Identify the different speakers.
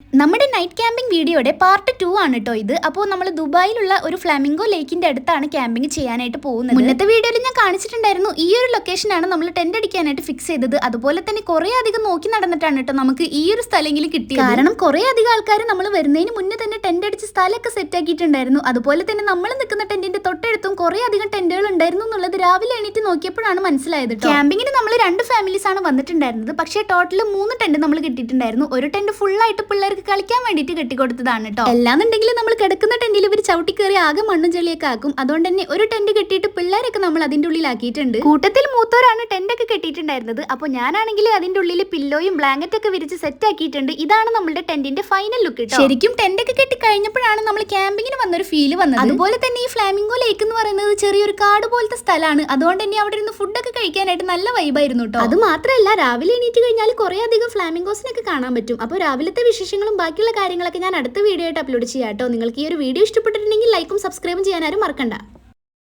Speaker 1: നമ്മുടെ night camping വീഡിയോയുടെ part two ആണ് കേട്ടോ ഇത്. അപ്പോൾ നമ്മൾ ദുബായിലുള്ള ഒരു ഫ്ലാമിംഗോ ലേക്കിന്റെ അടുത്താണ് ക്യാമ്പിംഗ് ചെയ്യാനായിട്ട് പോകുന്നത്. മുന്നത്തെ വീഡിയോയിൽ ഞാൻ കാണിച്ചിട്ടുണ്ടായിരുന്നു. ഈ ഒരു ലൊക്കേഷനാണ് നമ്മൾ ടെന്റ് അടിക്കാനായിട്ട് ഫിക്സ് ചെയ്തത്. അതുപോലെ തന്നെ കുറേ അധികം നോക്കി നടന്നിട്ടാണ് കേട്ടോ നമുക്ക് ഈ ഒരു സ്ഥലമെങ്കിലും കിട്ടിയത്. കാരണം കുറേ അധികം ആൾക്കാർ നമ്മൾ വരുന്നതിന് മുന്നേ ടെന്റ് അടിച്ച് സ്ഥലമൊക്കെ സെറ്റാക്കിയിട്ടുണ്ടായിരുന്നു അതുപോലെ തന്നെ നമ്മൾ നിൽക്കുന്ന ടെന്റിന്റെ തൊട്ടടുത്തും കുറേ അധികം ടെന്റുകൾ ഉണ്ടായിരുന്നു എന്നുള്ളത് രാവിലെ എണീറ്റ് നോക്കിയപ്പോഴാണ് മനസ്സിലായത് ക്യാമ്പിങ്ങിന് നമ്മൾ രണ്ട് ഫാമിലീസ് ആണ് വന്നിട്ടുണ്ടായിരുന്നത്. പക്ഷേ ടോട്ടൽ മൂന്ന് ടെന്റ് നമ്മൾ കിട്ടിയിട്ടുണ്ടായിരുന്നു. ഒരു ടെന്റ് ഫുൾ ആയിട്ട് പിള്ളേർക്ക് കളിക്കാൻ വേണ്ടിയിട്ട് കെട്ടിക്കൊടുത്തതാണ് കേട്ടോ അല്ലാന്നുണ്ടെങ്കിൽ നമ്മൾ കിടക്കുന്ന ഇവർ ചവിട്ടി കയറി ആകെ മണ്ണും ചെളിയൊക്കെ ആക്കും. അതുകൊണ്ട് തന്നെ ഒരു ടെന്റ് കെട്ടിയിട്ട് പിള്ളേരൊക്കെ നമ്മൾ അതിന്റെ ഉള്ളിലാക്കിയിട്ടുണ്ട്. കൂട്ടത്തിൽ മൂത്തോരാണ് ടെന്റ് ഒക്കെ കെട്ടിയിട്ടുണ്ടായിരുന്നത്. അപ്പോൾ ഞാനാണെങ്കിൽ അതിന്റെ ഉള്ളിൽ പില്ലോയും ബ്ലാങ്കറ്റ് ഒക്കെ വിരിച്ച് സെറ്റ് ആക്കിയിട്ടുണ്ട്. ഇതാണ് നമ്മുടെ ടെന്റിന്റെ ഫൈനൽ ലുക്ക് ശരിക്കും ടെന്റ് ഒക്കെ കെട്ടി കഴിഞ്ഞപ്പോഴാണ് നമ്മൾ ക്യാമ്പിങ്ങിന് വന്നൊരു ഫീൽ വന്നത്. അതുപോലെ തന്നെ ഈ ഫ്ലാമിംഗോ ലേക്ക് എന്ന് പറയുന്നത് ചെറിയൊരു കാട് പോലത്തെ സ്ഥലമാണ്. അതുകൊണ്ട് തന്നെ അവിടെ ഇരുന്ന് ഫുഡൊക്കെ കഴിക്കാനായിട്ട് നല്ല വൈബായിരുന്നു കേട്ടോ അത് മാത്രമല്ല രാവിലെ എണീറ്റ് കഴിഞ്ഞാൽ കുറേ അധികം ഫ്ലാമിംഗോസിനൊക്കെ കാണാൻ പറ്റും. അപ്പോൾ രാവിലത്തെ വിശേഷങ്ങളും ബാക്കിയുള്ള കാര്യങ്ങളൊക്കെ ഞാൻ അടുത്ത വീഡിയോ ആയിട്ട് അപ്ലോഡ് ചെയ്യാം കേട്ടോ നിങ്ങൾക്ക് ഈ ഒരു വീഡിയോ ഇഷ്ടപ്പെട്ടിട്ടുണ്ടെങ്കിൽ ലൈക്കും സബ്സ്ക്രൈബും ചെയ്യാനും മറക്കണ്ട.